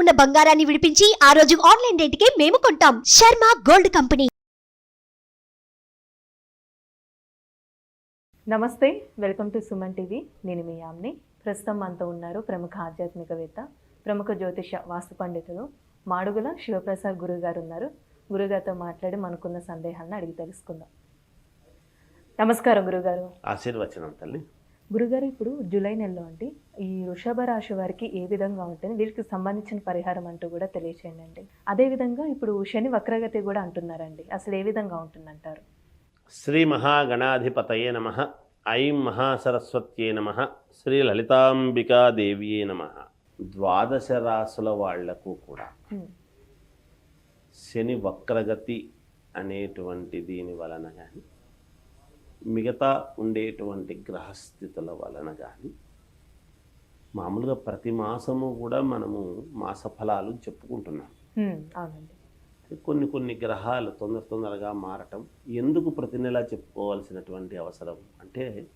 ఉన్న బంగారాన్ని విడిపించి ఆ రోజు ఆన్లైన్ రేటుకే మేము కొంటాం. Sharma gold company. నమస్తే వెల్కమ్ టు సుమన్ టీవీ. నేను మీ యామ్ని. ప్రస్తుతం మనతో ఉన్నారు ప్రముఖ ఆధ్యాత్మికవేత్త ప్రముఖ జ్యోతిష వాస్తు పండితులు మాడుగుల శివప్రసాద్ గురువు గారు ఉన్నారు. గురుగారితో మాట్లాడి మనకున్న సందేహాలను అడిగి తెలుసుకుందాం. నమస్కారం గురుగారు ఆశీర్వచనం తల్లి. గురుగారు ఇప్పుడు జూలై నెలలో అండి ఈ వృషభ రాశి వారికి ఏ విధంగా ఉంటుంది వీరికి సంబంధించిన పరిహారం అంటూ కూడా తెలియచేయండి అండి అదేవిధంగా ఇప్పుడు శని వక్రగతి కూడా అంటున్నారండి అసలు ఏ విధంగా ఉంటుందంటారు? శ్రీ మహాగణాధిపతయే నమ ఐం మహాసరస్వత్యే నమ శ్రీ లలితాంబికాదేవియే నమ. ద్వాదశ రాసుల వాళ్ళకు కూడా. శని వక్రగతి అనేటువంటి దీని వలన కానీ మిగతా ఉండేటువంటి గ్రహస్థితుల వలన కానీ మామూలుగా ప్రతి మాసము కూడా మనము మాస ఫలాలు చెప్పుకుంటున్నాం. కొన్ని కొన్ని గ్రహాలు తొందర తొందరగా మారటం ఎందుకు ప్రతి నెల చెప్పుకోవాల్సినటువంటి అవసరం? అంటే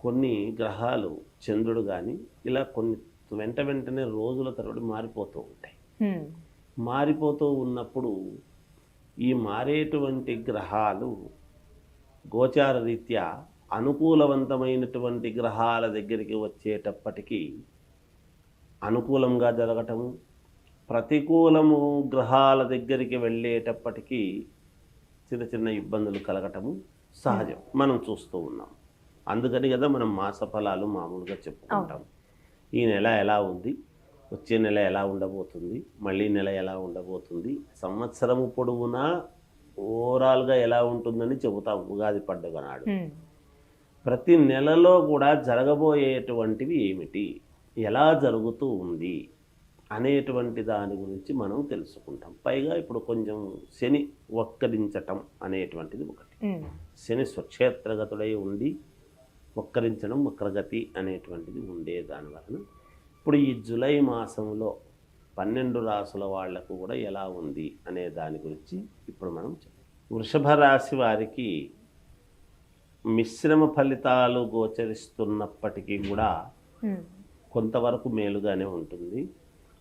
కొన్ని గ్రహాలు చంద్రుడు కానీ ఇలా కొన్ని వెంట వెంటనే రోజుల తరబడి మారిపోతూ ఉంటాయి. మారిపోతూ ఉన్నప్పుడు ఈ మారేటువంటి గ్రహాలు గోచార రీత్యా అనుకూలవంతమైనటువంటి గ్రహాల దగ్గరికి వచ్చేటప్పటికీ అనుకూలంగా జరగటము ప్రతికూలము గ్రహాల దగ్గరికి వెళ్ళేటప్పటికీ చిన్న చిన్న ఇబ్బందులు కలగటము సహజం. మనం చూస్తూ ఉన్నాం. అందుకని కదా మనం మాస ఫలాలు మామూలుగా చెప్పుకుంటాం. ఈ నెల ఎలా ఉంది? వచ్చే నెల ఎలా ఉండబోతుంది? మళ్ళీ నెల ఎలా ఉండబోతుంది? సంవత్సరము పొడవునా ఓవరాల్గా ఎలా ఉంటుందని చెబుతాం ఉగాది పండుగ నాడు. ప్రతి నెలలో కూడా జరగబోయేటువంటివి ఏమిటి? ఎలా జరుగుతూ ఉంది? అనేటువంటి దాని గురించి మనం తెలుసుకుంటాం. పైగా ఇప్పుడు కొంచెం శని వక్కరించటం అనేటువంటిది ఒకటి. శని స్వక్షేత్రగతుడై ఉండి వక్కరించడం వక్రగతి అనేటువంటిది ఉండే దాని వలన. ఇప్పుడు ఈ జూలై మాసంలో పన్నెండు రాసుల వాళ్ళకు కూడా ఎలా ఉంది అనే దాని గురించి ఇప్పుడు మనం వృషభ రాశి వారికి మిశ్రమ ఫలితాలు గోచరిస్తున్నప్పటికీ కూడా. కొంతవరకు మేలుగానే ఉంటుంది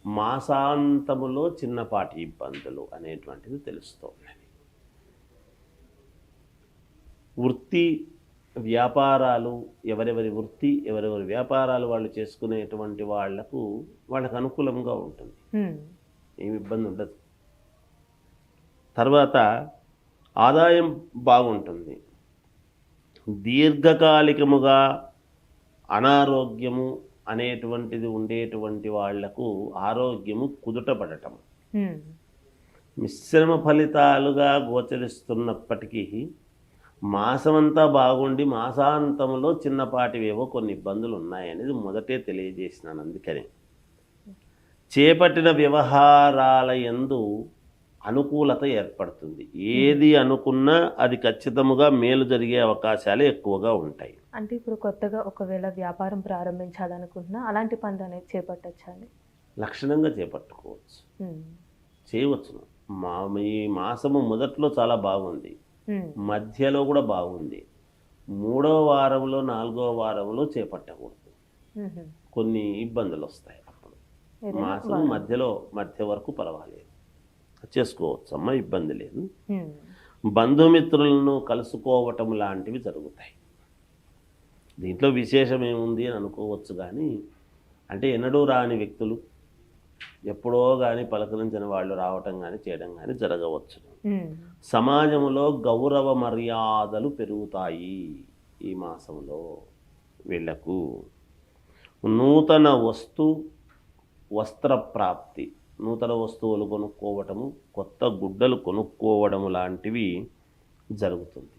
మాసాంతములో చిన్నపాటి ఇబ్బందులు అనేటువంటిది తెలుస్తోంది వృత్తి వ్యాపారాలు ఎవరెవరి వృత్తి ఎవరెవరి వ్యాపారాలు వాళ్ళు చేసుకునేటువంటి వాళ్ళకు వాళ్ళకు అనుకూలంగా ఉంటుంది. ఏమి ఇబ్బంది ఉండదు తర్వాత ఆదాయం బాగుంటుంది దీర్ఘకాలికముగా అనారోగ్యము అనేటువంటిది ఉండేటువంటి వాళ్ళకు ఆరోగ్యము కుదుటపడటం. మిశ్రమ ఫలితాలుగా గోచరిస్తున్నప్పటికీ మాసమంతా బాగుండి మాసాంతంలో చిన్నపాటివేవో కొన్ని ఇబ్బందులు ఉన్నాయనేది మొదటే తెలియజేసినాను అందుకని. చేపట్టిన వ్యవహారాల యందు అనుకూలత ఏర్పడుతుంది. ఏది అనుకున్నా అది ఖచ్చితముగా మేలు జరిగే అవకాశాలు ఎక్కువగా ఉంటాయి. అంటే ఇప్పుడు కొత్తగా ఒకవేళ వ్యాపారం ప్రారంభించాలనుకుంటున్నా అలాంటి పనులు అనేది చేపట్టచ్చా అండి లక్షణంగా చేపట్టుకోవచ్చు. హ్మ్. చేయవచ్చును. మా ఈ మాసము మొదట్లో చాలా బాగుంది. మధ్యలో కూడా బాగుంది. మూడో వారంలో నాలుగో వారంలో చేపట్టకూడదు. కొన్ని ఇబ్బందులు వస్తాయి అప్పుడు మాసం. మధ్యలో మధ్య వరకు పర్వాలేదు. చేసుకోవచ్చు అమ్మ ఇబ్బంది లేదు. బంధుమిత్రులను కలుసుకోవటం లాంటివి జరుగుతాయి. దీంట్లో విశేషం ఏముంది అని అనుకోవచ్చు కానీ అంటే ఎన్నడూ రాని వ్యక్తులు ఎప్పుడో కానీ పలకరించిన వాళ్ళు రావటం కానీ చేయడం కానీ జరగవచ్చు. సమాజంలో గౌరవ మర్యాదలు పెరుగుతాయి ఈ మాసంలో వీళ్ళకు నూతన వస్తు వస్త్ర ప్రాప్తి నూతన వస్తువులు కొనుక్కోవటము కొత్త గుడ్డలు కొనుక్కోవడము లాంటివి జరుగుతుంది.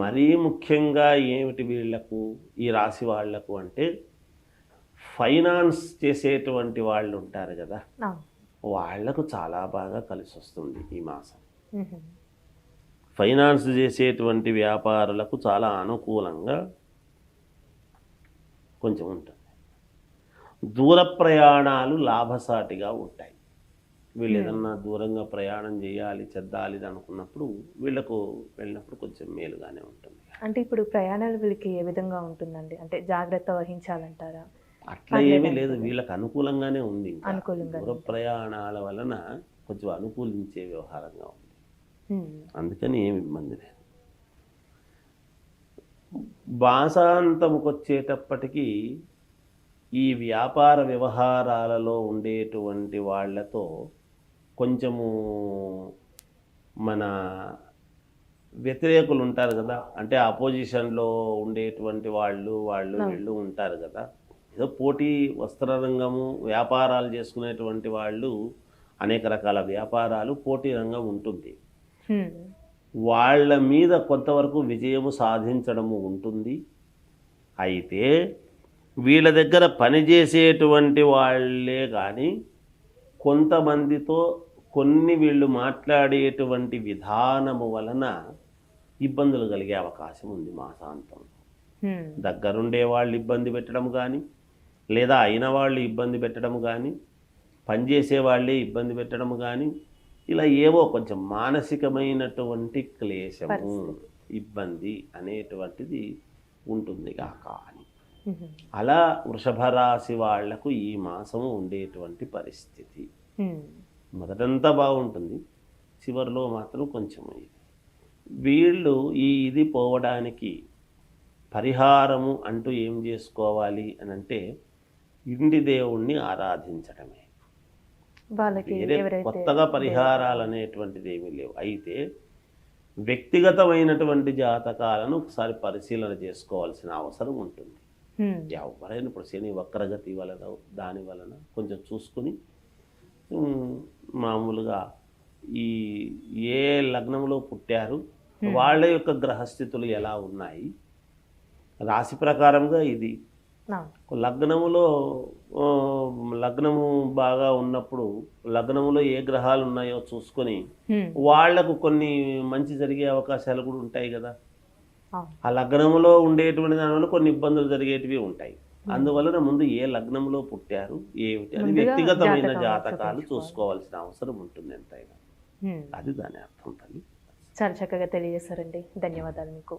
మరీ ముఖ్యంగా ఏమిటి వీళ్ళకు ఈ రాశి వాళ్ళకు అంటే ఫైనాన్స్ చేసేటువంటి వాళ్ళు ఉంటారు కదా. వాళ్ళకు చాలా బాగా కలిసి వస్తుంది ఈ మాసం. ఫైనాన్స్ చేసేటువంటి వ్యాపారులకు చాలా అనుకూలంగా కొంచెం ఉంటుంది. దూర ప్రయాణాలు లాభసాటిగా ఉంటాయి. వీళ్ళు ఏదన్నా దూరంగా ప్రయాణం చేయాలి చెద్దాలి అనుకున్నప్పుడు వీళ్ళకు వెళ్ళినప్పుడు కొంచెం మేలుగానే ఉంటుంది. అంటే ఇప్పుడు ప్రయాణాలు వీళ్ళకి ఏ విధంగా ఉంటుందండి? అంటే జాగ్రత్త వహించాలంటారా? అట్లా ఏమీ లేదు. వీళ్ళకి అనుకూలంగానే ఉంది దూర ప్రయాణాల వలన కొంచెం అనుకూలించే వ్యవహారంగా ఉంది. అందుకని ఏమి ఇబ్బంది లేదు. బాసాంతముకు వచ్చేటప్పటికీ ఈ వ్యాపార వ్యవహారాలలో ఉండేటువంటి వాళ్ళతో కొంచెము మన వ్యతిరేకులు ఉంటారు కదా. అంటే అపోజిషన్లో ఉండేటువంటి వాళ్ళు వాళ్ళు వీళ్ళు ఉంటారు కదా. ఏదో పోటీ వస్త్ర రంగము వ్యాపారాలు చేసుకునేటువంటి వాళ్ళు అనేక రకాల వ్యాపారాలు పోటీ రంగం ఉంటుంది. వాళ్ళ మీద కొంతవరకు విజయము సాధించడము ఉంటుంది. అయితే వీళ్ళ దగ్గర పనిచేసేటువంటి వాళ్ళే కానీ కొంతమందితో కొన్ని వీళ్ళు మాట్లాడేటువంటి విధానము వలన ఇబ్బందులు కలిగే అవకాశం ఉంది మాసాంతం ఉమ్, దగ్గరుండే వాళ్ళు ఇబ్బంది పెట్టడం కానీ లేదా అయిన వాళ్ళు ఇబ్బంది పెట్టడం కానీ పనిచేసే వాళ్ళే ఇబ్బంది పెట్టడం కానీ ఇలా ఏవో కొంచెం మానసికమైనటువంటి క్లేశము. ఇబ్బంది అనేటువంటిది ఉంటుంది కాక అని అలా వృషభ రాశి వాళ్ళకు ఈ మాసము ఉండేటువంటి పరిస్థితి. మొదటంతా బాగుంటుంది. చివరిలో మాత్రం కొంచెం ఇది. వీళ్ళు ఈ ఇది పోవడానికి పరిహారము అంటూ ఏం చేసుకోవాలి అని అంటే ఇంటి దేవుణ్ణి ఎవరైతే కొత్తగా పరిహారాలు అనేటువంటిది ఏమీ లేవు. అయితే వ్యక్తిగతమైనటువంటి జాతకాలను ఒకసారి పరిశీలన చేసుకోవాల్సిన అవసరం ఉంటుంది. ఎవరైనా ఇప్పుడు శని వక్రగతి వలన దాని వలన కొంచెం చూసుకుని మామూలుగా ఈ ఏ లగ్నంలో పుట్టారు వాళ్ళ యొక్క గ్రహస్థితులు ఎలా ఉన్నాయి? రాశి ప్రకారంగా ఇది. లగ్నములో లగ్నము బాగా ఉన్నప్పుడు లగ్నములో ఏ గ్రహాలు ఉన్నాయో చూసుకొని వాళ్ళకు కొన్ని మంచి జరిగే అవకాశాలు కూడా ఉంటాయి కదా. ఆ. లగ్నములో ఉండేటువంటి దానివల్ల కొన్ని ఇబ్బందులు జరిగేటివి ఉంటాయి. అందువలన ముందు ఏ లగ్నంలో పుట్టారు ఏమిటి అది ముందుగా వ్యక్తిగతమైన జాతకం జాతకాలు. చూసుకోవాల్సిన అవసరం ఉంటుంది ఎంతైనా. అది దాని అర్థం తల్లి. చాలా చక్కగా తెలియజేశారండి. ధన్యవాదాలు మీకు.